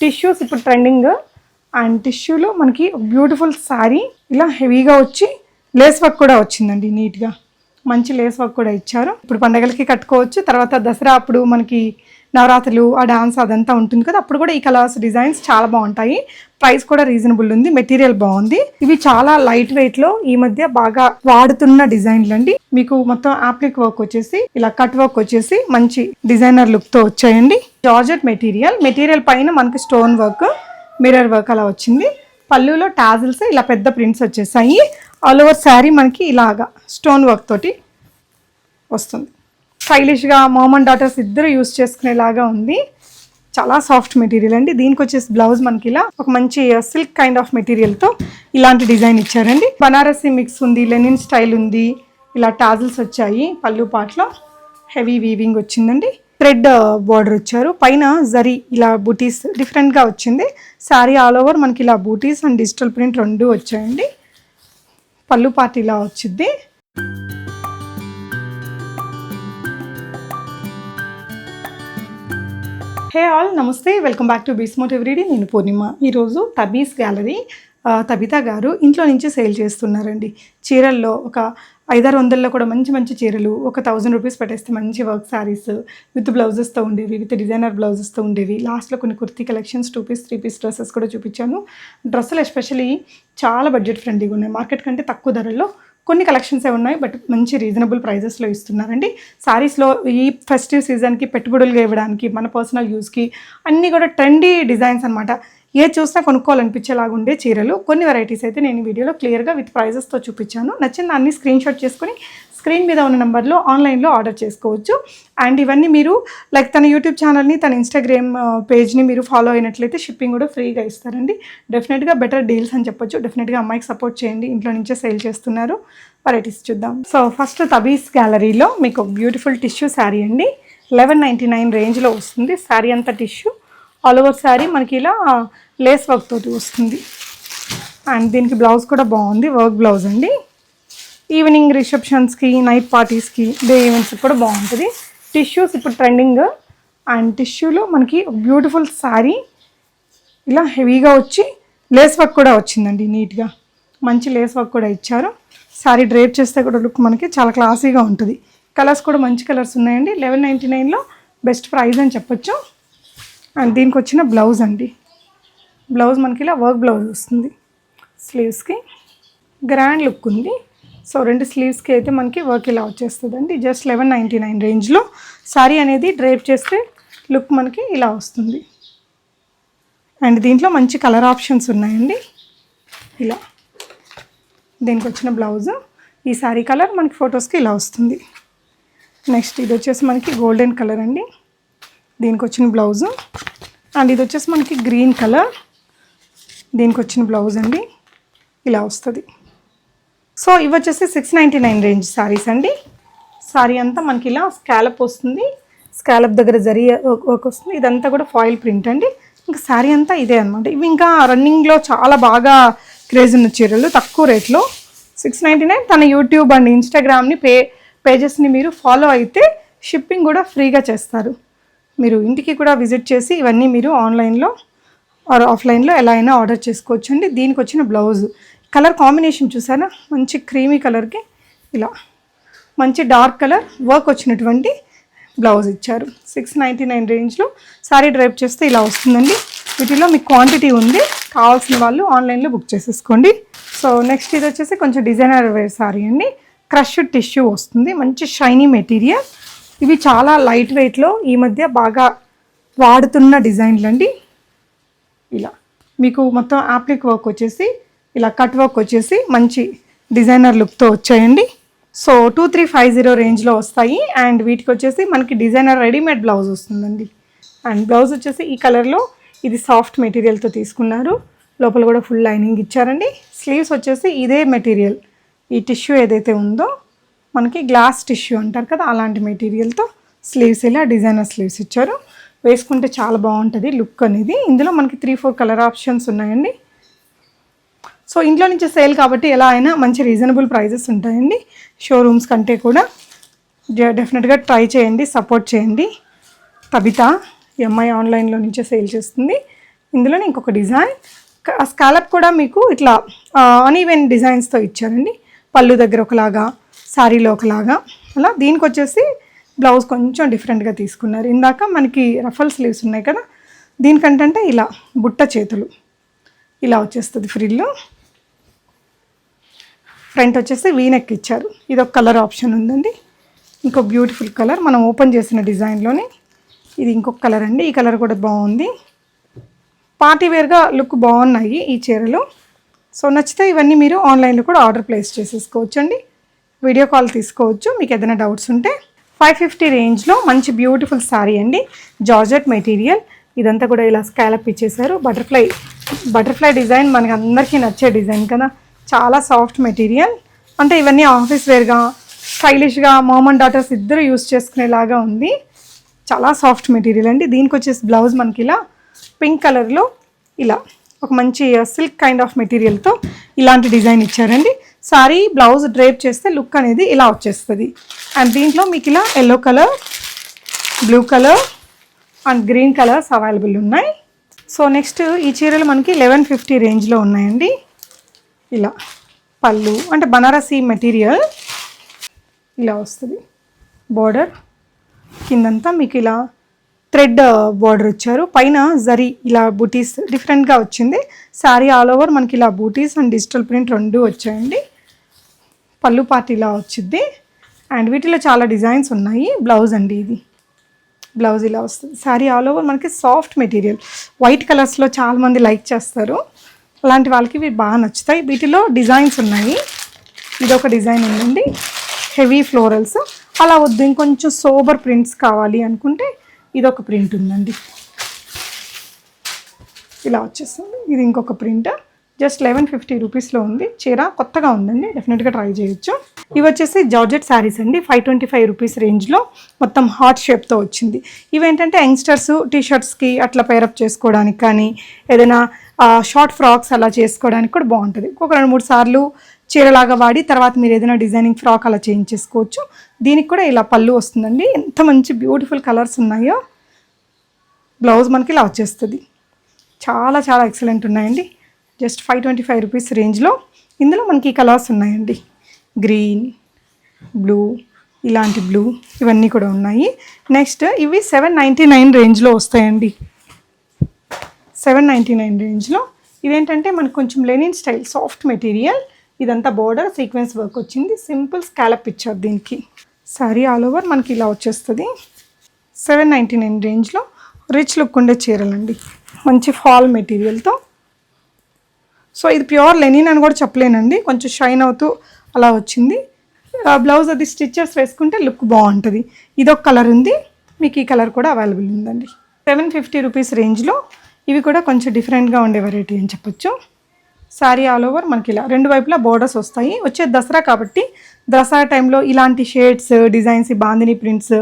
Tissues ఇప్పుడు trending and టిష్యూలో మనకి బ్యూటిఫుల్ శారీ ఇలా హెవీగా వచ్చి లేస్ వర్క్ కూడా వచ్చిందండి నీట్గా మంచి లేస్ వర్క్ కూడా ఇచ్చారు. ఇప్పుడు పండగలకి కట్టుకోవచ్చు. తర్వాత దసరా అప్పుడు మనకి నవరాత్రులు ఆ డాన్స్ అదంతా ఉంటుంది కదా. అప్పుడు కూడా ఈ కలర్స్ డిజైన్స్ చాలా బాగుంటాయి. ప్రైస్ కూడా రీజనబుల్ ఉంది. మెటీరియల్ బాగుంది. ఇవి చాలా లైట్ వెయిట్లో ఈ మధ్య బాగా వాడుతున్న డిజైన్లు అండి. మీకు మొత్తం ఆప్లిక్ వర్క్ వచ్చేసి ఇలా కట్ వర్క్ వచ్చేసి మంచి డిజైనర్ లుక్తో వచ్చాయండి. Georgette material. మెటీరియల్ పైన మనకి స్టోన్ వర్క్ మిర్రర్ వర్క్ అలా వచ్చింది. పళ్ళులో టాజిల్స్ ఇలా పెద్ద ప్రింట్స్ వచ్చేసాయి. ఆల్ ఓవర్ శారీ మనకి ఇలాగా స్టోన్ వర్క్ తోటి వస్తుంది. స్టైలిష్గా మామ్ అండ్ డాటర్స్ ఇద్దరు యూస్ చేసుకునేలాగా ఉంది. చాలా సాఫ్ట్ మెటీరియల్ అండి. దీనికి వచ్చేసి బ్లౌజ్ మనకి ఇలా ఒక మంచి సిల్క్ కైండ్ ఆఫ్ మెటీరియల్తో ఇలాంటి డిజైన్ ఇచ్చారండి. బనారసి మిక్స్ ఉంది లెనిన్ స్టైల్ ఉంది ఇలా టాజిల్స్ వచ్చాయి పళ్ళు పాట్లో. హెవీ వీవింగ్ వచ్చిందండి. థ్రెడ్ బార్డర్ uh, వచ్చారు. పైన జరీ ఇలా బూటీస్ డిఫరెంట్గా వచ్చింది. శారీ ఆల్ ఓవర్ మనకి ఇలా బూటీస్ అండ్ డిజిటల్ ప్రింట్ రెండు వచ్చాయండి. పళ్ళు పాట ఇలా వచ్చింది. హే ఆల్ నమస్తే. వెల్కమ్ బ్యాక్ టు బీస్మోట్ ఎవ్రీడే నేను పూర్ణిమ. ఈరోజు తబీస్ గ్యాలరీ తబితా గారు ఇంట్లో నుంచి సేల్ చేస్తున్నారండి. చీరల్లో ఒక ఐదారు వందల్లో కూడా మంచి మంచి చీరలు ఒక థౌజండ్ రూపీస్ పెట్టేస్తే మంచి వర్క్ శారీస్ విత్ బ్లౌజెస్తో ఉండేవి విత్ డిజైనర్ బ్లౌజెస్తో ఉండేవి. లాస్ట్లో కొన్ని kurti collections two piece three piece dresses కూడా చూపించాను. డ్రెస్సులు ఎస్పెషలీ చాలా బడ్జెట్ ఫ్రెండ్లీగా ఉన్నాయి. మార్కెట్ కంటే తక్కువ ధరల్లో కొన్ని కలెక్షన్సే ఉన్నాయి బట్ మంచి రీజనబుల్ ప్రైజెస్లో ఇస్తున్నారండి. సారీస్లో ఈ ఫెస్టివ్ సీజన్కి పెట్టుబడులుగా ఇవ్వడానికి మన పర్సనల్ యూస్కి అన్నీ కూడా ట్రెండీ డిజైన్స్ అనమాట ఏ చూసినా కొనుక్కోవాలనిపించేలాగుండే చీరలు. కొన్ని వెరైటీస్ అయితే నేను ఈ వీడియోలో క్లియర్గా విత్ ప్రైజెస్తో చూపించాను. నచ్చిన అన్ని స్క్రీన్ షాట్ చేసుకొని స్క్రీన్ మీద ఉన్న నెంబర్లో ఆన్లైన్లో ఆర్డర్ చేసుకోవచ్చు. అండ్ ఇవన్నీ మీరు లైక్ తన యూట్యూబ్ ఛానల్ని తన ఇన్స్టాగ్రామ్ పేజ్ని uh, మీరు ఫాలో అయినట్లయితే షిప్పింగ్ కూడా ఫ్రీగా ఇస్తారండి. డెఫినెట్గా బెటర్ డీల్స్ అని చెప్పొచ్చు. డెఫినెట్గా అమ్మాయికి సపోర్ట్ చేయండి. ఇంట్లో నుంచే సేల్ చేస్తున్నారు. వెరైటీస్ చూద్దాం. సో ఫస్ట్ తబీస్ గ్యాలరీలో మీకు బ్యూటిఫుల్ టిష్యూ శారీ అండి. లెవెన్ నైంటీ నైన్ రేంజ్లో వస్తుంది. శారీ అంతా టిష్యూ ఆల్ ఓవర్ శారీ మనకి ఇలా లేస్ వర్క్ తోటి వస్తుంది. అండ్ దీనికి బ్లౌజ్ కూడా బాగుంది. వర్క్ బ్లౌజ్ అండి. ఈవినింగ్ రిసెప్షన్స్కి నైట్ పార్టీస్కి డే ఈవెంట్స్కి కూడా బాగుంటుంది. టిష్యూస్ ఇప్పుడు ట్రెండింగ్ అండ్ టిష్యూలో మనకి బ్యూటిఫుల్ శారీ ఇలా హెవీగా వచ్చి లేస్ వర్క్ కూడా వచ్చిందండి నీట్గా మంచి లేస్ వర్క్ కూడా ఇచ్చారు. శారీ డ్రేప్ చేస్తే కూడా లుక్ మనకి చాలా క్లాసీగా ఉంటుంది. కలర్స్ కూడా మంచి కలర్స్ ఉన్నాయండి. లెవెన్ నైంటీ నైన్లో బెస్ట్ ప్రైస్ అని చెప్పొచ్చు. అండ్ దీనికి వచ్చిన బ్లౌజ్ అండి. బ్లౌజ్ మనకి ఇలా వర్క్ బ్లౌజ్ వస్తుంది. స్లీవ్స్కి గ్రాండ్ లుక్ ఉంది. సో రెండు స్లీవ్స్కి అయితే మనకి వర్క్ ఇలా వచ్చేస్తుందండి. జస్ట్ లెవెన్ నైంటీ నైన్ రేంజ్లో శారీ అనేది డ్రేప్ చేస్తే లుక్ మనకి ఇలా వస్తుంది. అండ్ దీంట్లో మంచి కలర్ ఆప్షన్స్ ఉన్నాయండి. ఇలా దీనికి వచ్చిన బ్లౌజ్. ఈ శారీ కలర్ మనకి ఫొటోస్కి ఇలా వస్తుంది. నెక్స్ట్ ఇది వచ్చేసి మనకి గోల్డెన్ కలర్ అండి. దీనికి వచ్చిన బ్లౌజ్. అండ్ ఇది వచ్చేసి మనకి గ్రీన్ కలర్. దీనికి వచ్చిన బ్లౌజ్ అండి. ఇలా వస్తుంది. సో ఇవి వచ్చేసి six ninety nine range saris అండి. శారీ అంతా మనకి ఇలా స్కాలప్ వస్తుంది. స్కాలప్ దగ్గర జరి వర్క్ వస్తుంది. ఇదంతా కూడా ఫాయిల్ ప్రింట్ అండి. ఇంకా శారీ అంతా ఇదే అనమాట ఇవి ఇంకా రన్నింగ్లో చాలా బాగా క్రేజ్ ఉన్న చీరలు తక్కువ రేట్లో. సిక్స్ నైంటీ నైన్ తన యూట్యూబ్ అండ్ ఇన్స్టాగ్రామ్ని పే పేజెస్ని మీరు ఫాలో అయితే షిప్పింగ్ కూడా ఫ్రీగా చేస్తారు. మీరు ఇంటికి కూడా విజిట్ చేసి ఇవన్నీ మీరు ఆన్లైన్లో ఆర్ ఆఫ్లైన్లో ఎలా అయినా ఆర్డర్ చేసుకోవచ్చు అండి దీనికి వచ్చిన బ్లౌజ్ కలర్ కాంబినేషన్ చూసారా? మంచి క్రీమీ కలర్కి ఇలా మంచి డార్క్ కలర్ వర్క్ వచ్చినటువంటి బ్లౌజ్ ఇచ్చారు. సిక్స్ నైంటీ నైన్ రేంజ్లో శారీ డ్రైప్ చేస్తే ఇలా వస్తుందండి. వీటిలో మీకు క్వాంటిటీ ఉంది. కావాల్సిన వాళ్ళు ఆన్లైన్లో బుక్ చేసేసుకోండి. సో నెక్స్ట్ ఇది వచ్చేసి కొంచెం డిజైనర్ వేర్ శారీ అండి. క్రష్ టిష్యూ వస్తుంది. మంచి షైనీ మెటీరియల్. ఇవి చాలా లైట్ వెయిట్లో ఈ మధ్య బాగా వాడుతున్న డిజైన్లు అండి ఇలా. మీకు మొత్తం ఆప్లిక్ వర్క్ వచ్చేసి ఇలా కట్ వర్క్ వచ్చేసి మంచి డిజైనర్ లుక్తో వచ్చాయండి. So two three five zero రేంజ్లో వస్తాయి. అండ్ వీటికి వచ్చేసి మనకి డిజైనర్ రెడీమేడ్ బ్లౌజ్ వస్తుందండి. అండ్ బ్లౌజ్ వచ్చేసి ఈ కలర్లో ఇది సాఫ్ట్ మెటీరియల్తో తీసుకున్నారు. లోపల కూడా ఫుల్ లైనింగ్ ఇచ్చారండి. స్లీవ్స్ వచ్చేసి ఇదే మెటీరియల్ ఈ టిష్యూ ఏదైతే ఉందో మనకి గ్లాస్ టిష్యూ అంటారు కదా అలాంటి మెటీరియల్తో స్లీవ్స్ ఇలా డిజైనర్ స్లీవ్స్ ఇచ్చారు. వేసుకుంటే చాలా బాగుంటుంది లుక్ అనేది. ఇందులో మనకి త్రీ ఫోర్ కలర్ ఆప్షన్స్ ఉన్నాయండి. సో ఇంట్లో నుంచి సేల్ కాబట్టి ఎలా అయినా మంచి రీజనబుల్ ప్రైజెస్ ఉంటాయండి. షోరూమ్స్ కంటే కూడా డెఫినెట్గా ట్రై చేయండి సపోర్ట్ చేయండి. తబిత ఎంఐ ఆన్లైన్లో నుంచే సేల్ చేస్తుంది. ఇందులోనే ఇంకొక డిజైన్ స్కాలప్ కూడా మీకు ఇట్లా అన్ఈవెన్ డిజైన్స్తో ఇచ్చారండి. పళ్ళు దగ్గర ఒకలాగా శారీలో ఒకలాగా అలా దీనికి వచ్చేసి బ్లౌజ్ కొంచెం డిఫరెంట్గా తీసుకున్నారు. ఇందాక మనకి రఫల్ స్లీవ్స్ ఉన్నాయి కదా దీనికంటే ఇలా బుట్ట చేతులు. ఇలా వచ్చేస్తుంది ఫ్రిల్ ఫ్రంట్ వచ్చేసి వీనెక్ ఇచ్చారు. ఇది ఒక కలర్ ఆప్షన్ ఉందండి. ఇంకో బ్యూటిఫుల్ కలర్. మనం ఓపెన్ చేసిన డిజైన్లోని ఇది ఇంకొక కలర్ అండి. ఈ కలర్ కూడా బాగుంది. పార్టీవేర్గా లుక్ బాగున్నాయి ఈ చీరలు. సో నచ్చితే ఇవన్నీ మీరు ఆన్లైన్లో కూడా ఆర్డర్ ప్లేస్ చేసేసుకోవచ్చు అండి వీడియో కాల్ తీసుకోవచ్చు. మీకు ఏదైనా డౌట్స్ ఉంటే ఫైవ్ ఫిఫ్టీ రేంజ్లో మంచి బ్యూటిఫుల్ శారీ అండి. జార్జెట్ మెటీరియల్ ఇదంతా కూడా ఇలా స్కాలప్ ఇచ్చేసారు బటర్ఫ్లై బటర్ఫ్లై డిజైన్ మనకి అందరికీ నచ్చే డిజైన్ కదా. చాలా సాఫ్ట్ మెటీరియల్ అంటే ఇవన్నీ ఆఫీస్ వేర్గా స్టైలిష్గా మామ్ అండ్ డాటర్స్ ఇద్దరు యూస్ చేసుకునేలాగా ఉంది. చాలా సాఫ్ట్ మెటీరియల్ అండి. దీనికి వచ్చేసి బ్లౌజ్ మనకి ఇలా పింక్ కలర్లో ఇలా ఒక మంచి సిల్క్ కైండ్ ఆఫ్ మెటీరియల్తో ఇలాంటి డిజైన్ ఇచ్చారండి. సారీ బ్లౌజ్ డ్రేప్ చేస్తే లుక్ అనేది ఇలా వచ్చేస్తుంది. అండ్ దీంట్లో మీకు ఇలా yellow colour blue colour and green colours available ఉన్నాయి. సో నెక్స్ట్ ఈ చీరలు మనకి లెవెన్ ఫిఫ్టీ రేంజ్లో ఉన్నాయండి. ఇలా పళ్ళు అంటే బనారసి మెటీరియల్ ఇలా వస్తుంది. బార్డర్ కిందంతా మీకు ఇలా థ్రెడ్ బార్డర్ ఇచ్చారు. పైన జరీ ఇలా బూటీస్ డిఫరెంట్గా వచ్చింది. శారీ ఆల్ ఓవర్ మనకి ఇలా బూటీస్ అండ్ డిజిటల్ ప్రింట్ రెండు వచ్చాయండి. పళ్ళు పార్టీలా వచ్చింది అండ్ వీటిలో చాలా డిజైన్స్ ఉన్నాయి. బ్లౌజ్ అండి ఇది. బ్లౌజ్ ఇలా వస్తుంది. శారీ ఆల్ ఓవర్ మనకి సాఫ్ట్ మెటీరియల్ వైట్ కలర్స్లో చాలామంది లైక్ చేస్తారు. అలాంటి వాళ్ళకి ఇవి బాగా నచ్చుతాయి. వీటిలో డిజైన్స్ ఉన్నాయి. ఇది ఒక డిజైన్ ఉందండి. హెవీ ఫ్లోరల్స్ అలా వద్దు. ఇంకొంచెం సోబర్ ప్రింట్స్ కావాలి అనుకుంటే ఇది ఒక ప్రింట్ ఉందండి. ఇలా వచ్చేస్తుంది. ఇది ఇంకొక ప్రింట్ జస్ట్ లెవెన్ ఫిఫ్టీ రూపీస్లో ఉంది. చీర కొత్తగా ఉందండి. డెఫినెట్గా ట్రై చేయొచ్చు. ఇవి వచ్చేసి జార్జెట్ శారీస్ అండి. ఫైవ్ ట్వంటీ ఫైవ్ రూపీస్ రేంజ్లో మొత్తం హార్ట్ షేప్తో వచ్చింది. ఇవేంటంటే యంగ్స్టర్స్ టీ షర్ట్స్కి అట్లా పేరప్ చేసుకోవడానికి కానీ ఏదైనా షార్ట్ ఫ్రాక్స్ అలా చేసుకోవడానికి కూడా బాగుంటుంది. ఒక రెండు మూడు సార్లు చీరలాగా వాడి తర్వాత మీరు ఏదైనా డిజైనింగ్ ఫ్రాక్ అలా చేయించేసుకోవచ్చు దీనికి కూడా ఇలా పళ్ళు వస్తుందండి. ఎంత మంచి బ్యూటిఫుల్ కలర్స్ ఉన్నాయో. బ్లౌజ్ మనకి ఇలా వచ్చేస్తుంది. చాలా చాలా ఎక్సలెంట్ ఉన్నాయండి. Just five twenty five rupees రేంజ్లో ఇందులో మనకి కలర్స్ ఉన్నాయండి. గ్రీన్ బ్లూ ఇలాంటి బ్లూ ఇవన్నీ కూడా ఉన్నాయి. నెక్స్ట్ ఇవి సెవెన్ నైంటీ నైన్ రేంజ్లో వస్తాయండి. సెవెన్ నైంటీ నైన్ రేంజ్లో ఇదేంటంటే మనకు కొంచెం లెనిన్ స్టైల్ సాఫ్ట్ మెటీరియల్. ఇదంతా బోర్డర్ సీక్వెన్స్ వర్క్ వచ్చింది. సింపుల్ స్కాలప్ ఇచ్చారు దీనికి. సారీ ఆల్ ఓవర్ మనకి ఇలా వచ్చేస్తుంది. సెవెన్ నైంటీ నైన్ రేంజ్లో రిచ్ లుక్ ఉండే చీరలండి. మంచి ఫాల్ మెటీరియల్తో సో ఇది ప్యూర్ లెనిన్ అని కూడా చెప్పలేనండి. కొంచెం షైన్ అవుతూ అలా వచ్చింది. బ్లౌజ్ అది స్టిచెస్ వేసుకుంటే లుక్ బాగుంటుంది. ఇదొక కలర్ ఉంది. మీకు ఈ కలర్ కూడా అవైలబుల్ ఉందండి. సెవెన్ ఫిఫ్టీ రూపీస్ రేంజ్లో ఇవి కూడా కొంచెం డిఫరెంట్గా ఉండే వెరైటీ అని చెప్పొచ్చు. శారీ ఆల్ ఓవర్ మనకి ఇలా రెండు వైపులా బోర్డర్స్ వస్తాయి. వచ్చే దసరా కాబట్టి దసరా టైంలో ఇలాంటి షేడ్స్ డిజైన్స్ ఈ బాందిని ప్రింట్స్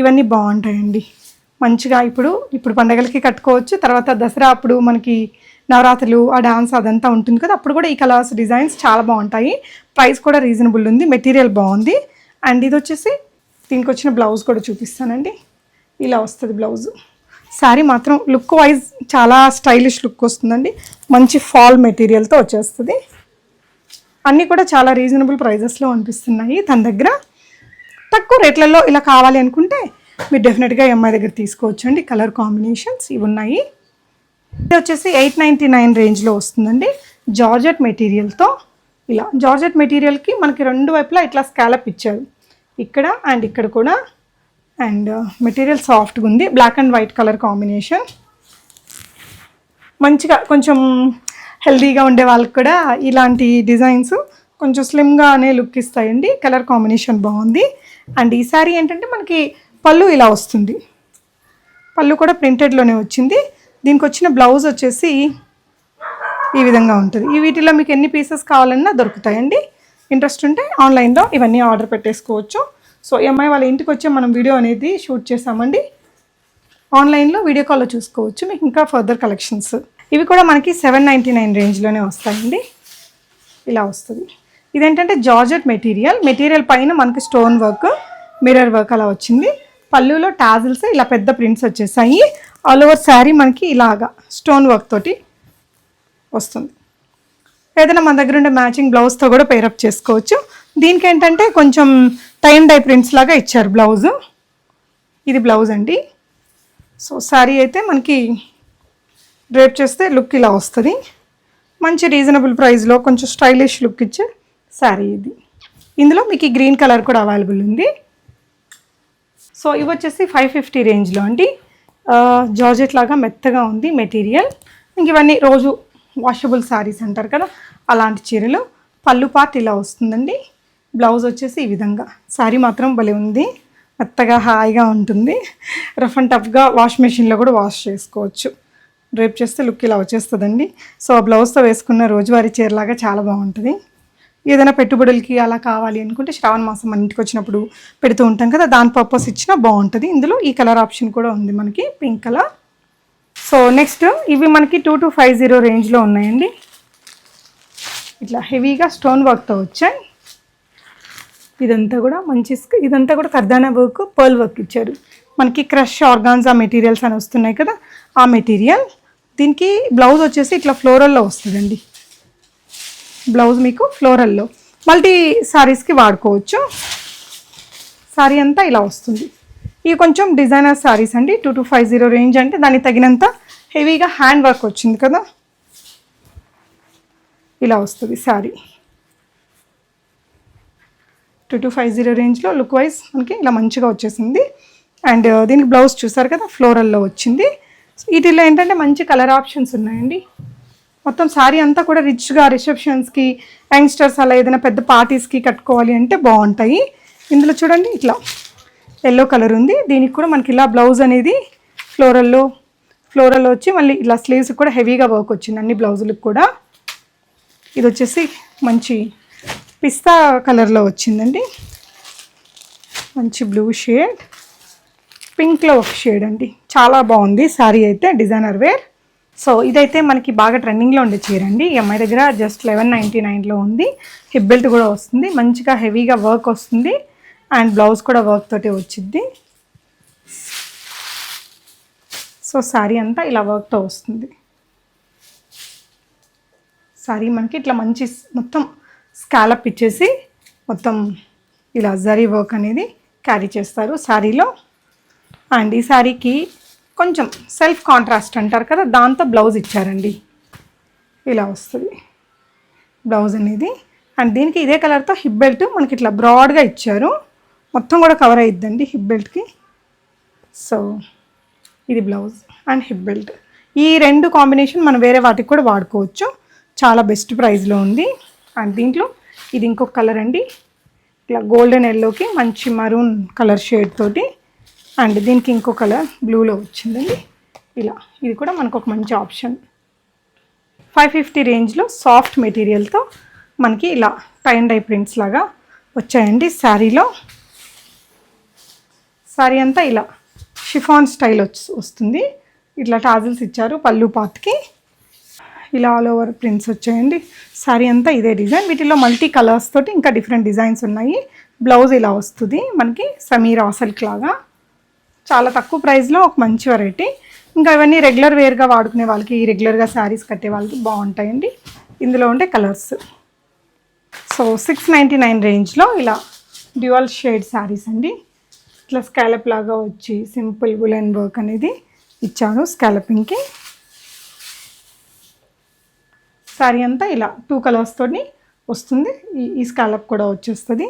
ఇవన్నీ బాగుంటాయండి. మంచిగా ఇప్పుడు ఇప్పుడు పండగలకి కట్టుకోవచ్చు. తర్వాత దసరా అప్పుడు మనకి నవరాత్రులు ఆ డాన్స్ అదంతా ఉంటుంది కదా. అప్పుడు కూడా ఈ కలర్స్ డిజైన్స్ చాలా బాగుంటాయి. ప్రైస్ కూడా రీజనబుల్ ఉంది. మెటీరియల్ బాగుంది. అండ్ ఇది వచ్చేసి దీనికి వచ్చిన బ్లౌజ్ కూడా చూపిస్తానండి. ఇలా వస్తుంది బ్లౌజ్. శారీ మాత్రం లుక్ వైజ్ చాలా స్టైలిష్ లుక్ వస్తుందండి. మంచి ఫాల్ మెటీరియల్తో వచ్చేస్తుంది. అన్నీ కూడా చాలా రీజనబుల్ ప్రైజెస్లో అనిపిస్తున్నాయి తన దగ్గర. తక్కువ రేట్లలో ఇలా కావాలి అనుకుంటే మీరు డెఫినెట్గా ఎంఐ దగ్గర తీసుకోవచ్చు అండి కలర్ కాంబినేషన్స్ ఇవి ఉన్నాయి. ఇది వచ్చేసి ఎయిట్ నైంటీ నైన్ రేంజ్లో వస్తుందండి. జార్జెట్ మెటీరియల్తో ఇలా. జార్జెట్ మెటీరియల్కి మనకి రెండు వైపులా ఇట్లా స్కాలప్ ఇచ్చారు. ఇక్కడ అండ్ ఇక్కడ కూడా. అండ్ మెటీరియల్ సాఫ్ట్గా ఉంది. Black and white colour combination మంచిగా కొంచెం హెల్దీగా ఉండే వాళ్ళకి కూడా ఇలాంటి డిజైన్స్ కొంచెం స్లిమ్గా అనే లుక్ ఇస్తాయండి. కలర్ కాంబినేషన్ బాగుంది. అండ్ ఈ సారీ ఏంటంటే మనకి పళ్ళు ఇలా వస్తుంది. పళ్ళు కూడా ప్రింటెడ్లోనే వచ్చింది. దీనికి వచ్చిన బ్లౌజ్ వచ్చేసి ఈ విధంగా ఉంటుంది. ఈ వీటిలో మీకు ఎన్ని పీసెస్ కావాలన్నా దొరుకుతాయండి. ఇంట్రెస్ట్ ఉంటే ఆన్లైన్లో ఇవన్నీ ఆర్డర్ పెట్టేసుకోవచ్చు. సో ఎంఐ వాళ్ళ ఇంటికి వచ్చే మనం వీడియో అనేది షూట్ చేసామండి ఆన్లైన్లో వీడియో కాల్లో చూసుకోవచ్చు. మీకు ఇంకా ఫర్దర్ కలెక్షన్స్. ఇవి కూడా మనకి సెవెన్ నైంటీ నైన్ రేంజ్లోనే వస్తాయండి. ఇలా వస్తుంది. ఇదేంటంటే జార్జెట్ మెటీరియల్. మెటీరియల్ పైన మనకి స్టోన్ వర్క్ మిర్రర్ వర్క్ అలా వచ్చింది. పళ్ళులో టాజిల్స్ ఇలా పెద్ద ప్రింట్స్ వచ్చేసాయి. ఆల్ ఓవర్ శారీ మనకి ఇలాగా స్టోన్ వర్క్ తోటి వస్తుంది. ఏదైనా మన దగ్గర ఉండే మ్యాచింగ్ బ్లౌజ్తో కూడా పేరప్ చేసుకోవచ్చు. దీనికి ఏంటంటే కొంచెం టైమ్ డై ప్రింట్స్ లాగా ఇచ్చారు బ్లౌజ్. ఇది బ్లౌజ్ అండి. సో శారీ అయితే మనకి డ్రేప్ చేస్తే లుక్ ఇలా వస్తుంది. మంచి రీజనబుల్ ప్రైస్లో కొంచెం స్టైలిష్ లుక్ ఇచ్చే శారీ ఇది. ఇందులో మీకు ఈ గ్రీన్ కలర్ కూడా అవైలబుల్ ఉంది. సో ఇవి వచ్చేసి ఫైవ్ ఫిఫ్టీ రేంజ్లో అండి. జార్జెట్ లాగా మెత్తగా ఉంది మెటీరియల్. ఇంక ఇవన్నీ రోజు వాషబుల్ శారీస్ అంటారు కదా అలాంటి చీరలు. పళ్ళు పార్ట్ ఇలా వస్తుందండి. బ్లౌజ్ వచ్చేసి ఈ విధంగా. శారీ మాత్రం భలే ఉంది. మెత్తగా హాయిగా ఉంటుంది. రఫ్ అండ్ టఫ్గా వాష్ మెషిన్లో కూడా వాష్ చేసుకోవచ్చు. డ్రేప్ చేస్తే లుక్ ఇలా వచ్చేస్తుందండి. సో ఆ బ్లౌజ్తో వేసుకున్న రోజువారీ చీరలాగా చాలా బాగుంటుంది. ఏదైనా పెట్టుబడులకి అలా కావాలి అనుకుంటే శ్రావణ మాసం మన ఇంటికి వచ్చినప్పుడు పెడుతూ ఉంటాం కదా దాని పర్పస్ ఇచ్చినా బాగుంటుంది. ఇందులో ఈ కలర్ ఆప్షన్ కూడా ఉంది మనకి పింక్ కలర్ సో నెక్స్ట్ ఇవి మనకి టూ టు ఫైవ్ జీరో రేంజ్లో ఉన్నాయండి. ఇట్లా హెవీగా స్టోన్ వర్క్తో వచ్చాయి. ఇదంతా కూడా మంచి ఇదంతా కూడా కర్దానా వర్క్ పర్ల్ వర్క్ ఇచ్చారు. మనకి క్రష్ ఆర్గాన్జా మెటీరియల్స్ అని వస్తున్నాయి కదా ఆ మెటీరియల్ దీనికి బ్లౌజ్ వచ్చేసి ఇట్లా ఫ్లోరల్లో వస్తుందండి. బ్లౌజ్ మీకు ఫ్లోరల్లో. మల్టీ శారీస్కి వాడుకోవచ్చు. శారీ అంతా ఇలా వస్తుంది. ఇవి కొంచెం డిజైనర్ శారీస్ అండి. Two two five zero range అంటే దానికి తగినంత హెవీగా హ్యాండ్ వర్క్ వచ్చింది కదా? ఇలా వస్తుంది sari two two five zero రేంజ్లో లుక్ వైజ్ మనకి ఇలా మంచిగా వచ్చేసింది. అండ్ దీనికి బ్లౌజ్ చూసారు కదా? ఫ్లోరల్లో వచ్చింది. వీటిలో ఏంటంటే మంచి కలర్ ఆప్షన్స్ ఉన్నాయండి. మొత్తం శారీ అంతా కూడా రిచ్గా రిసెప్షన్స్కి యంగ్స్టర్స్ అలా ఏదైనా పెద్ద పార్టీస్కి కట్టుకోవాలి అంటే బాగుంటాయి. ఇందులో చూడండి ఇట్లా ఎల్లో కలర్ ఉంది. దీనికి కూడా మనకి ఇలా బ్లౌజ్ అనేది ఫ్లోరల్లో ఫ్లోరల్లో వచ్చి మళ్ళీ ఇలా స్లీవ్స్ కూడా హెవీగా వర్క్ వచ్చింది అన్ని బ్లౌజులకు కూడా. ఇది వచ్చేసి మంచి పిస్తా కలర్లో వచ్చిందండి. మంచి బ్లూ షేడ్ పింక్లో ఒక షేడ్ అండి. చాలా బాగుంది. శారీ అయితే డిజైనర్ వేర్ సో ఇదైతే మనకి బాగా ట్రెండింగ్లో ఉండే చీర అండి. ఈ అమ్మాయి దగ్గర జస్ట్ లెవెన్ నైంటీ నైన్లో ఉంది. హిప్ బెల్ట్ కూడా వస్తుంది. మంచిగా హెవీగా వర్క్ వస్తుంది. అండ్ బ్లౌజ్ కూడా వర్క్ తోటి వచ్చింది సో శారీ అంతా ఇలా వర్క్తో వస్తుంది. సారీ మనకి ఇట్లా మంచి మొత్తం స్కాలప్ ఇచ్చేసి మొత్తం ఇలా జరీ వర్క్ అనేది క్యారీ చేస్తారు శారీలో అండ్ ఈ శారీకి కొంచెం సెల్ఫ్ కాంట్రాస్ట్ అంటారు కదా దాంతో బ్లౌజ్ ఇచ్చారండి. ఇలా వస్తుంది. బ్లౌజ్ అనేది. అండ్ దీనికి ఇదే కలర్తో హిప్ బెల్ట్ మనకి ఇట్లా బ్రాడ్గా ఇచ్చారు. మొత్తం కూడా కవర్ అయ్యిద్దండి హిప్ బెల్ట్కి. సో ఇది బ్లౌజ్ అండ్ హిప్ బెల్ట్. ఈ రెండు కాంబినేషన్ మనం వేరే వాటికి కూడా వాడుకోవచ్చు. చాలా బెస్ట్ ప్రైస్లో ఉంది. అండ్ దీంట్లో ఇది ఇంకొక కలర్ అండి. ఇట్లా గోల్డెన్ ఎల్లోకి మంచి మరూన్ కలర్ షేడ్ తోటి అండ్ దీనికి ఇంకో కలర్ బ్లూలో వచ్చిందండి. ఇలా ఇది కూడా మనకు ఒక మంచి ఆప్షన్. ఫైవ్ ఫిఫ్టీ రేంజ్లో సాఫ్ట్ మెటీరియల్తో మనకి ఇలా టై అండ్ డై ప్రింట్స్ లాగా వచ్చాయండి శారీలో. శారీ అంతా ఇలా షిఫాన్ స్టైల్ వచ్చి వస్తుంది. ఇట్లా టాజిల్స్ ఇచ్చారు పళ్ళు పాత్కి. ఇలా ఆల్ ఓవర్ ప్రింట్స్ వచ్చాయండి. శారీ అంతా ఇదే డిజైన్. వీటిలో మల్టీ కలర్స్ తోటి ఇంకా డిఫరెంట్ డిజైన్స్ ఉన్నాయి. బ్లౌజ్ ఇలా వస్తుంది మనకి సమీర్ ఆసల్క్ లాగా. చాలా తక్కువ ప్రైస్లో ఒక మంచి వెరైటీ ఇంకా ఇవన్నీ రెగ్యులర్ వేర్గా వాడుకునే వాళ్ళకి రెగ్యులర్గా శారీస్ కట్టే వాళ్ళకి బాగుంటాయండి. ఇందులో ఉండే colours so six ninety nine రేంజ్లో ఇలా డ్యువల్ షేడ్ శారీస్ అండి. ఇట్లా స్కాలప్ లాగా వచ్చి సింపుల్ వులెన్ వర్క్ అనేది ఇచ్చాను స్కాలపింగ్కి శారీ అంతా ఇలా టూ కలర్స్తో వస్తుంది. ఈ స్కాలప్ కూడా వచ్చేస్తుంది.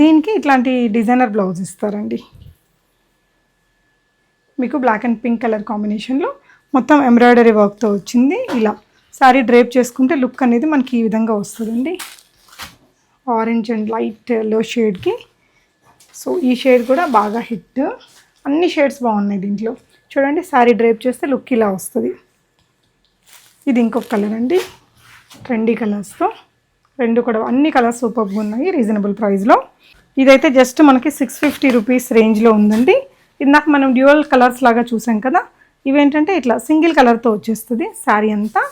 దీనికి ఇట్లాంటి డిజైనర్ బ్లౌజ్ ఇస్తారండి. మీకు బ్లాక్ అండ్ పింక్ కలర్ కాంబినేషన్లో మొత్తం ఎంబ్రాయిడరీ వర్క్తో వచ్చింది. ఇలా శారీ డ్రేప్ చేసుకుంటే లుక్ అనేది మనకి ఈ విధంగా వస్తుందండి. ఆరెంజ్ అండ్ లైట్లో షేడ్కి సో ఈ షేడ్ కూడా బాగా హిట్ అన్ని షేడ్స్ బాగున్నాయి దీంట్లో. చూడండి శారీ డ్రేప్ చేస్తే లుక్ ఇలా వస్తుంది. ఇది ఇంకొక కలర్ అండి. ట్రెండీ కలర్స్తో రెండు కూడా అన్ని కలర్స్ సూపర్గా ఉన్నాయి రీజనబుల్ ప్రైస్లో ఇదైతే జస్ట్ మనకి సిక్స్ ఫిఫ్టీ రూపీస్ రేంజ్లో ఉందండి. ఇందాక మనం డ్యూయల్ కలర్స్ లాగా చూసాం కదా ఇవేంటంటే ఇట్లా సింగిల్ కలర్తో వచ్చేస్తుంది శారీ అంతా.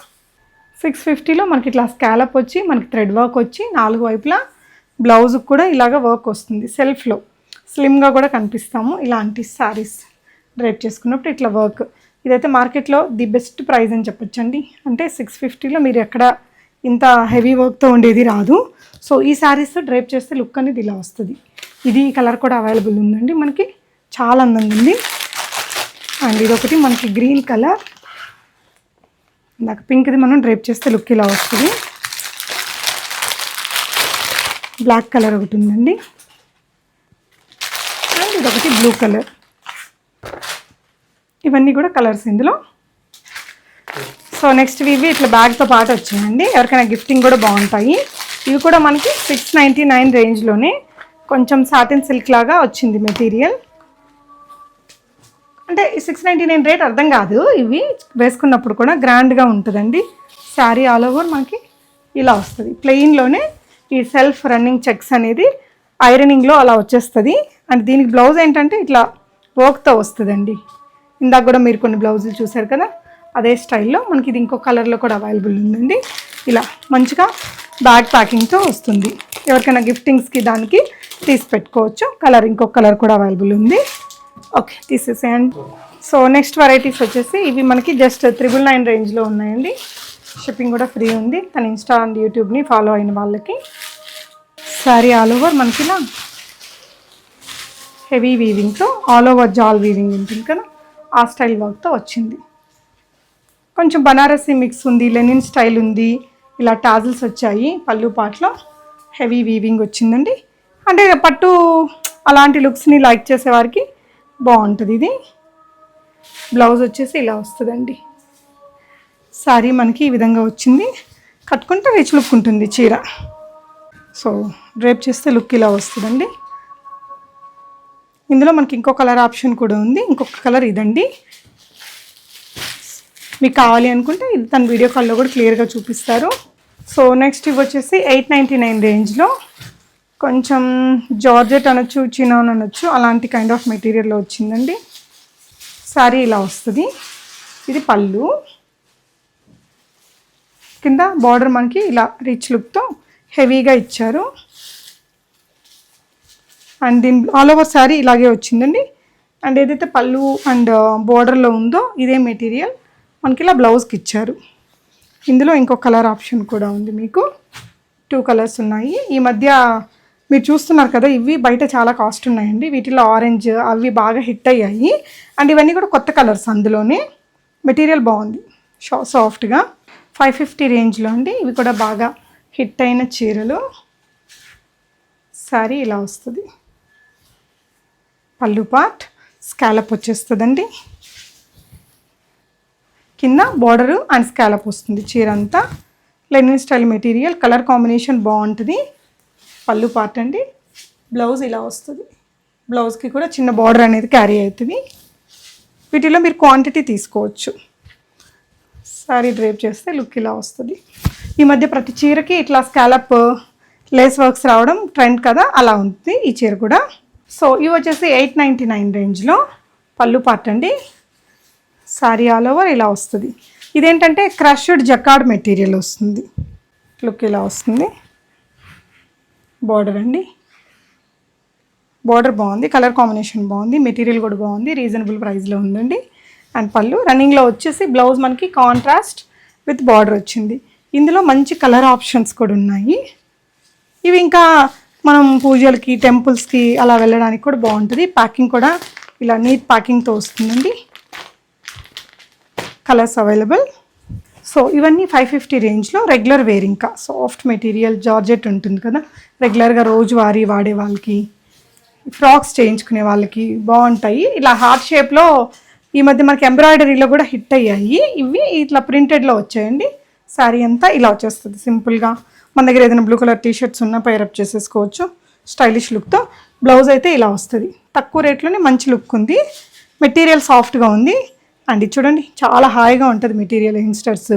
సిక్స్ ఫిఫ్టీలో మనకి ఇట్లా స్కాలప్ వచ్చి మనకి థ్రెడ్ వర్క్ వచ్చి నాలుగు వైపులా బ్లౌజ్కి కూడా ఇలాగ వర్క్ వస్తుంది సెల్ఫ్లో స్లిమ్గా కూడా కనిపిస్తాము ఇలాంటి శారీస్ డ్రైప్ చేసుకున్నప్పుడు ఇట్లా వర్క్ ఇదైతే మార్కెట్లో ది బెస్ట్ ప్రైస్ అని చెప్పొచ్చండి. అంటే సిక్స్ ఫిఫ్టీలో మీరు ఎక్కడ ఇంత హెవీ వర్క్తో ఉండేది రాదు. సో ఈ శారీస్ డ్రైప్ చేస్తే లుక్ అనేది ఇలా వస్తుంది. ఇది కలర్ కూడా అవైలబుల్ ఉందండి మనకి. చాలా అందంగా ఉంది. అండ్ ఇదొకటి మనకి గ్రీన్ కలర్. ఇందాక పింక్ది మనం డ్రైప్ చేస్తే లుక్ ఇలా వస్తుంది. బ్లాక్ కలర్ ఒకటి ఉందండి. అండ్ ఇదొకటి బ్లూ కలర్. ఇవన్నీ కూడా కలర్స్ ఇందులో. సో నెక్స్ట్ ఇవి ఇట్లా బ్యాగ్తో పాటు వచ్చాయండి. ఎవరికైనా గిఫ్టింగ్ కూడా బాగుంటాయి. ఇవి కూడా మనకి సిక్స్ నైంటీ నైన్ రేంజ్లోనే కొంచెం సాటిన్ సిల్క్ లాగా వచ్చింది మెటీరియల్ అంటే సిక్స్ నైంటీ నైన్ రేట్ అర్థం కాదు. ఇవి వేసుకున్నప్పుడు కూడా గ్రాండ్గా ఉంటుందండి. శారీ ఆల్ ఓవర్ మనకి ఇలా వస్తుంది. ప్లెయిన్లోనే ఈ సెల్ఫ్ రన్నింగ్ చెక్స్ అనేది ఐరనింగ్లో అలా వచ్చేస్తుంది. అండ్ దీనికి బ్లౌజ్ ఏంటంటే ఇట్లా వర్క్తో వస్తుందండి. ఇందాక కూడా మీరు కొన్ని బ్లౌజులు చూసారు కదా? అదే స్టైల్లో మనకి ఇది ఇంకో కలర్లో కూడా అవైలబుల్ ఉందండి. ఇలా మంచిగా బ్యాగ్ ప్యాకింగ్తో వస్తుంది. ఎవరికైనా గిఫ్టింగ్స్కి దానికి తీసి పెట్టుకోవచ్చు. కలర్ ఇంకో కలర్ కూడా అవైలబుల్ ఉంది. ఓకే తీసేసేయండి సో నెక్స్ట్ వెరైటీస్ వచ్చేసి ఇవి మనకి జస్ట్ త్రిబుల్ నైన్ రేంజ్లో ఉన్నాయండి. షిప్పింగ్ కూడా ఫ్రీ ఉంది. తన ఇన్స్టా అండ్ యూట్యూబ్ని ఫాలో అయిన వాళ్ళకి. సారీ ఆల్ ఓవర్ మనకి హెవీ వీవింగ్తో ఆల్ ఓవర్ జాల్ వీవింగ్ ఉంటుంది కదా? ఆ స్టైల్ వర్క్తో వచ్చింది. కొంచెం బనారసీ మిక్స్ ఉంది లెనిన్ స్టైల్ ఉంది. ఇలా టాజిల్స్ వచ్చాయి పళ్ళు పాటలో. హెవీ వీవింగ్ వచ్చిందండి. అంటే పట్టు అలాంటి లుక్స్ని లైక్ చేసేవారికి బాగుంటుంది ఇది. బ్లౌజ్ వచ్చేసి ఇలా వస్తుందండి. శారీ మనకి ఈ విధంగా వచ్చింది. కట్టుకుంటే రిచ్ లుక్ ఉంటుంది చీర. సో డ్రేప్ చేస్తే లుక్ ఇలా వస్తుందండి. ఇందులో మనకి ఇంకో కలర్ ఆప్షన్ కూడా ఉంది. ఇంకొక కలర్ ఇదండి. మీకు కావాలి అనుకుంటే ఇది తన వీడియో కాల్లో కూడా క్లియర్గా చూపిస్తారు. సో నెక్స్ట్ ఇవి వచ్చేసి ఎయిట్ నైంటీ నైన్ రేంజ్లో కొంచెం జార్జెట్ అనొచ్చు చినాన్ అనొచ్చు అలాంటి కైండ్ ఆఫ్ మెటీరియల్లో వచ్చిందండి. శారీ ఇలా వస్తుంది. ఇది పళ్ళు. కింద బార్డర్ మనకి ఇలా రిచ్ లుక్తో హెవీగా ఇచ్చారు. అండ్ దీని ఆల్ ఓవర్ శారీ ఇలాగే వచ్చిందండి. అండ్ ఏదైతే పళ్ళు అండ్ బార్డర్లో uh, ఉందో ఇదే మెటీరియల్ మనకి ఇలా బ్లౌజ్కి ఇచ్చారు. ఇందులో ఇంకో కలర్ ఆప్షన్ కూడా ఉంది మీకు. టూ కలర్స్ ఉన్నాయి. ఈ మధ్య మీరు చూస్తున్నారు కదా ఇవి బయట చాలా కాస్ట్ ఉన్నాయండి. వీటిలో ఆరెంజ్ అవి బాగా హిట్ అయ్యాయి. అండ్ ఇవన్నీ కూడా కొత్త కలర్స్ అందులోనే. మెటీరియల్ బాగుంది. షా సాఫ్ట్గా ఫైవ్ ఫిఫ్టీ రేంజ్లో అండి. ఇవి కూడా బాగా హిట్ అయిన చీరలు. శారీ ఇలా వస్తుంది. పళ్ళు పార్ట్ స్కాలప్ వచ్చేస్తుందండి. కింద బార్డరు అండ్ స్కాలప్ వస్తుంది చీర అంతా linen style material colour combination బాగుంటుంది. పళ్ళు పార్ట్ అండి. బ్లౌజ్ ఇలా వస్తుంది. బ్లౌజ్కి కూడా చిన్న బార్డర్ అనేది క్యారీ అవుతుంది. వీటిలో మీరు క్వాంటిటీ తీసుకోవచ్చు. సారీ డ్రేప్ చేస్తే లుక్ ఇలా వస్తుంది. ఈ మధ్య ప్రతి చీరకి ఇట్లా స్కాలప్ లేస్ వర్క్స్ రావడం ట్రెండ్ కదా అలా ఉంది ఈ చీర కూడా. సో ఇవి వచ్చేసి ఎయిట్ నైంటీ నైన్ రేంజ్లో పళ్ళు పార్ట్ అండి. సారీ ఆల్ ఓవర్ ఇలా వస్తుంది. ఇదేంటంటే క్రష్డ్ జకాడ్ మెటీరియల్ వస్తుంది. లుక్ ఇలా వస్తుంది. బార్డర్ అండి. బార్డర్ బాగుంది కలర్ కాంబినేషన్ బాగుంది మెటీరియల్ కూడా బాగుంది రీజనబుల్ ప్రైస్లో ఉందండి. అండ్ పళ్ళు రన్నింగ్లో వచ్చేసి బ్లౌజ్ మనకి కాంట్రాస్ట్ విత్ బార్డర్ వచ్చింది. ఇందులో మంచి కలర్ ఆప్షన్స్ కూడా ఉన్నాయి. ఇవి ఇంకా మనం పూజలకి టెంపుల్స్కి అలా వెళ్ళడానికి కూడా బాగుంటుంది. ప్యాకింగ్ కూడా ఇలా నీట్ ప్యాకింగ్తో వస్తుందండి. Colours available. సో ఇవన్నీ ఫైవ్ ఫిఫ్టీ రేంజ్లో రెగ్యులర్ వేర్ ఇంకా. సాఫ్ట్ మెటీరియల్ జార్జెట్ ఉంటుంది కదా. రెగ్యులర్గా రోజువారీ వాడే వాళ్ళకి ఫ్రాక్స్ చేయించుకునే వాళ్ళకి బాగుంటాయి. ఇలా హార్ట్ షేప్లో ఈ మధ్య మనకి ఎంబ్రాయిడరీలో కూడా హిట్ అయ్యాయి. ఇవి ఇట్లా ప్రింటెడ్లో వచ్చాయండి. శారీ అంతా ఇలా వచ్చేస్తుంది సింపుల్గా మన దగ్గర ఏదైనా బ్లూ కలర్ టీషర్ట్స్ ఉన్నా పైరప్ చేసేసుకోవచ్చు. స్టైలిష్ లుక్తో బ్లౌజ్ అయితే ఇలా వస్తుంది. తక్కువ రేట్లోనే మంచి లుక్ ఉంది. మెటీరియల్ సాఫ్ట్గా ఉంది. అండ్ ఇది చూడండి చాలా హాయిగా ఉంటుంది మెటీరియల్ యంగ్స్టర్స్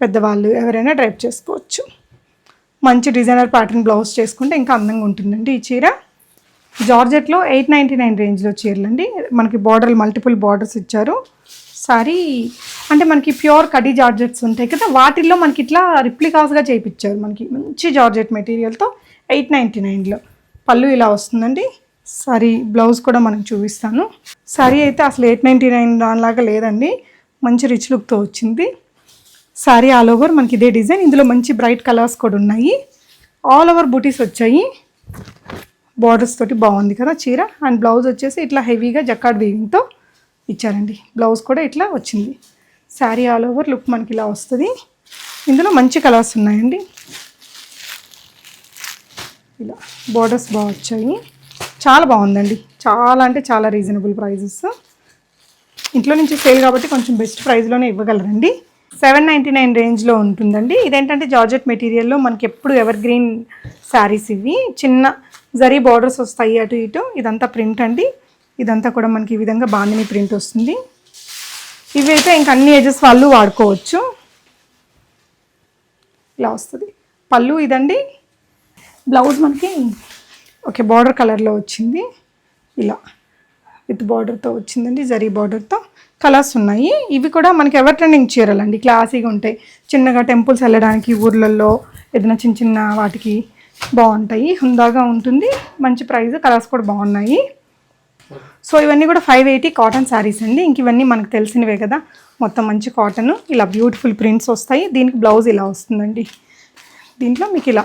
పెద్దవాళ్ళు ఎవరైనా డ్రైప్ చేసుకోవచ్చు. మంచి డిజైనర్ ప్యాటర్న్ బ్లౌజ్ చేసుకుంటే ఇంకా అందంగా ఉంటుందండి ఈ చీర. జార్జెట్లో ఎయిట్ నైంటీ నైన్ రేంజ్లో చీరలండి. మనకి బార్డర్ మల్టిపుల్ బార్డర్స్ ఇచ్చారు. సారీ అంటే మనకి ప్యూర్ కడీ జార్జెట్స్ ఉంటాయి కదా వాటిల్లో మనకి ఇట్లా రిప్లికాస్గా చేయించారు మనకి మంచి జార్జెట్ మెటీరియల్తో ఎయిట్ నైంటీ నైన్లో. పళ్ళు ఇలా వస్తుందండి. సారీ బ్లౌజ్ కూడా మనకు చూపిస్తాను. సారీ అయితే అసలు ఎయిట్ నైంటీ నైన్ దానిలాగా లేదండి. మంచి రిచ్ లుక్తో వచ్చింది. సారీ ఆల్ ఓవర్ మనకి ఇదే డిజైన్. ఇందులో మంచి బ్రైట్ కలర్స్ కూడా ఉన్నాయి. ఆల్ ఓవర్ బూటీస్ వచ్చాయి. బార్డర్స్ తోటి బాగుంది కదా చీర. అండ్ బ్లౌజ్ వచ్చేసి ఇట్లా హెవీగా జక్కాడ్ వీవింగ్తో ఇచ్చారండి. బ్లౌజ్ కూడా ఇట్లా వచ్చింది. శారీ ఆల్ ఓవర్ లుక్ మనకి ఇలా వస్తుంది. ఇందులో మంచి కలర్స్ ఉన్నాయండి. ఇలా బార్డర్స్ బాగా వచ్చాయి. చాలా బాగుందండి. చాలా అంటే చాలా రీజనబుల్ ప్రైజెస్ ఇంట్లో నుంచి సేల్ కాబట్టి కొంచెం బెస్ట్ ప్రైస్లోనే ఇవ్వగలరండి. సెవెన్ నైంటీ నైన్ రేంజ్లో ఉంటుందండి. ఇదేంటంటే జార్జెట్ మెటీరియల్లో మనకి ఎప్పుడు ఎవర్ గ్రీన్ శారీస్ ఇవి. చిన్న జరీ బార్డర్స్ వస్తాయి అటు ఇటు. ఇదంతా ప్రింట్ అండి. ఇదంతా కూడా మనకి ఈ విధంగా బాందిని ప్రింట్ వస్తుంది. ఇవి అయితే ఇంక అన్ని ఏజెస్ వాళ్ళు వాడుకోవచ్చు. ఇలా వస్తుంది. పళ్ళు ఇదండి. బ్లౌజ్ మనకి ఓకే బార్డర్ కలర్లో వచ్చింది. ఇలా విత్ బార్డర్తో వచ్చిందండి జరీ బార్డర్తో కలర్స్ ఉన్నాయి. ఇవి కూడా మనకి ఎవర్ ట్రెండింగ్ చీరలండి క్లాసీగా ఉంటాయి. చిన్నగా టెంపుల్స్ వెళ్ళడానికి ఊర్లలో ఏదైనా చిన్న చిన్న వాటికి బాగుంటాయి. హుందాగా ఉంటుంది. మంచి ప్రైస్ కలర్స్ కూడా బాగున్నాయి. సో ఇవన్నీ కూడా ఫైవ్ ఎయిటీ కాటన్ శారీస్ అండి. ఇంక ఇవన్నీ మనకు తెలిసినవే కదా. మొత్తం మంచి కాటన్ ఇలా బ్యూటిఫుల్ ప్రింట్స్ వస్తాయి. దీనికి బ్లౌజ్ ఇలా వస్తుందండి. దీంట్లో మీకు ఇలా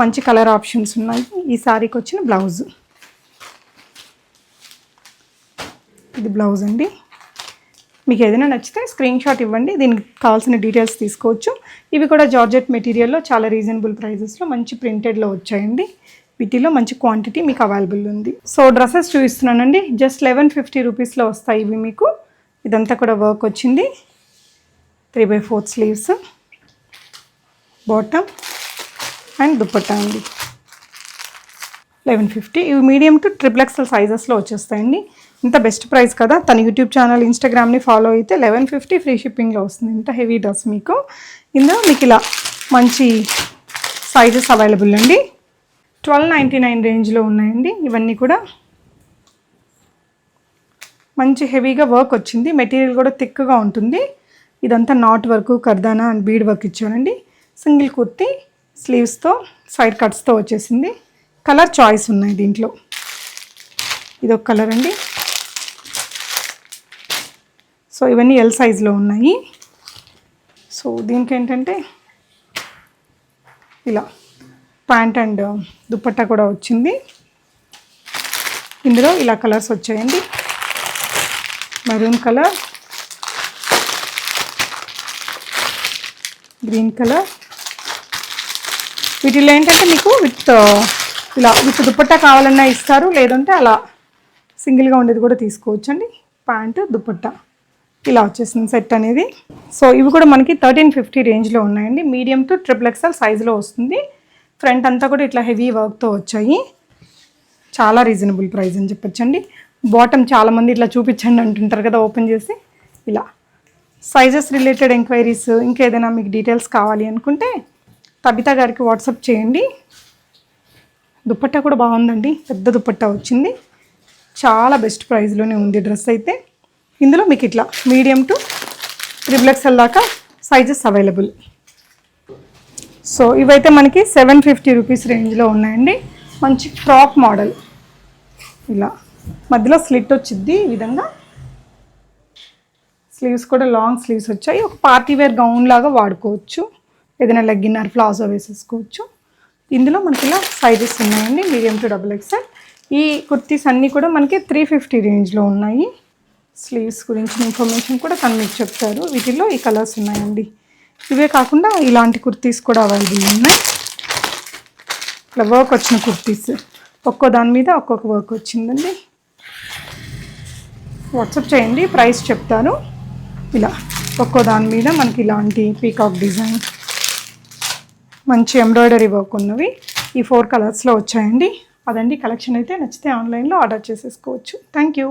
మంచి కలర్ ఆప్షన్స్ ఉన్నాయి. ఈ శారీకి వచ్చిన బ్లౌజ్. ఇది బ్లౌజ్ అండి. మీకు ఏదైనా నచ్చితే స్క్రీన్ షాట్ ఇవ్వండి. దీనికి కావాల్సిన డీటెయిల్స్ తీసుకోవచ్చు. ఇవి కూడా జార్జెట్ మెటీరియల్లో చాలా రీజనబుల్ ప్రైజెస్లో మంచి ప్రింటెడ్లో వచ్చాయండి. వీటిలో మంచి క్వాంటిటీ మీకు అవైలబుల్ ఉంది. సో డ్రెస్సెస్ చూపిస్తున్నానండి. జస్ట్ లెవెన్ ఫిఫ్టీ రూపీస్లో వస్తాయి ఇవి మీకు. ఇదంతా కూడా వర్క్ వచ్చింది. Three by fourth sleeves. Bottom. And dupatta అండి. Eleven fifty. ఇవి మీడియం టు ట్రిపుల్ ఎక్స్ఎల్ సైజెస్లో వచ్చేస్తాయండి. ఇంత బెస్ట్ ప్రైస్ కదా. తన యూట్యూబ్ ఛానల్ ఇన్స్టాగ్రామ్ని ఫాలో అయితే లెవెన్ ఫిఫ్టీ ఫ్రీ షిప్పింగ్లో వస్తుంది. ఇంత హెవీ డ్రెస్ మీకు. ఇందులో మీకు ఇలా మంచి సైజెస్ అవైలబుల్ అండి. ట్వెల్వ్ నైంటీ నైన్ రేంజ్లో ఉన్నాయండి. ఇవన్నీ కూడా మంచి హెవీగా వర్క్ వచ్చింది. మెటీరియల్ కూడా థిక్గా ఉంటుంది. ఇదంతా knot work kardana and bead work ఇచ్చానండి. సింగిల్ కుర్తి స్లీవ్స్తో సైడ్ కట్స్తో వచ్చేసింది. కలర్ చాయిస్ ఉన్నాయి దీంట్లో. ఇదొక కలర్ అండి. సో ఇవన్నీ ఎల్ సైజ్లో ఉన్నాయి. సో దీనికి ఏంటంటే ఇలా ప్యాంట్ అండ్ దుప్పట్టా కూడా వచ్చింది. ఇందులో ఇలా కలర్స్ వచ్చాయండి. మెరూన్ కలర్ గ్రీన్ కలర్ వీటిలో ఏంటంటే మీకు విత్ ఇలా విత్ దుప్పట్టా కావాలన్నా ఇస్తారు లేదంటే అలా సింగిల్గా ఉండేది కూడా తీసుకోవచ్చు అండి ప్యాంటు దుప్పట్టా. ఇలా వచ్చేసింది సెట్ అనేది. సో ఇవి కూడా మనకి థర్టీన్ ఫిఫ్టీ రేంజ్లో ఉన్నాయండి. మీడియం టు ట్రిపుల్ ఎక్స్ఎల్ సైజులో వస్తుంది. ఫ్రంట్ అంతా కూడా ఇట్లా హెవీ వర్క్తో వచ్చాయి. చాలా రీజనబుల్ ప్రైస్ అని చెప్పొచ్చండి. బాటమ్ చాలామంది ఇట్లా చూపించండి అంటుంటారు కదా ఓపెన్ చేసి. ఇలా. సైజెస్ రిలేటెడ్ ఎంక్వైరీస్ ఇంకేదైనా మీకు డీటెయిల్స్ కావాలి అనుకుంటే తబితా గారికి వాట్సాప్ చేయండి. దుపట్టా కూడా బాగుందండి. పెద్ద దుపట్టా వచ్చింది. చాలా బెస్ట్ ప్రైస్లోనే ఉంది డ్రెస్ అయితే. ఇందులో మీకు ఇట్లా మీడియం టు త్రిబుల్ ఎక్స్ఎల్ దాకా సైజెస్ అవైలబుల్. సో ఇవైతే మనకి సెవెన్ ఫిఫ్టీ రూపీస్ రేంజ్లో ఉన్నాయండి. మంచి ఫ్రాక్ మోడల్. ఇలా మధ్యలో స్లిట్ వచ్చింది ఈ విధంగా. స్లీవ్స్ కూడా లాంగ్ స్లీవ్స్ వచ్చాయి. ఒక పార్టీ వేర్ గౌన్ లాగా వాడుకోవచ్చు. ఏదైనా లెగ్గిన్నర్ ప్లాజో వేసేసుకోవచ్చు. ఇందులో మనకి ఇలా సైజెస్ ఉన్నాయండి మీడియం టు డబుల్ ఎక్స్ఎల్ ఈ కుర్తీస్ అన్నీ కూడా మనకి త్రీ ఫిఫ్టీ రేంజ్లో ఉన్నాయి. స్లీవ్స్ గురించి ఇన్ఫర్మేషన్ కూడా తను మీకు చెప్తారు. వీటిలో ఈ కలర్స్ ఉన్నాయండి. ఇవే కాకుండా ఇలాంటి కుర్తీస్ కూడా అవైలబుల్ ఉన్నాయి. ఇట్లా వర్క్ వచ్చిన కుర్తీస్. ఒక్కో దాని మీద ఒక్కొక్క వర్క్ వచ్చిందండి. వాట్సాప్ చేయండి ప్రైస్ చెప్తాను. ఇలా ఒక్కో దాని మీద మనకి ఇలాంటి పీకాక్ డిజైన్ మంచి ఎంబ్రాయిడరీ వర్క్ ఉన్నవి. ఈ ఫోర్ కలర్స్లో వచ్చాయండి. అదండి కలెక్షన్ అయితే నచ్చితే ఆన్లైన్లో ఆర్డర్ చేసేసుకోవచ్చు. Thank you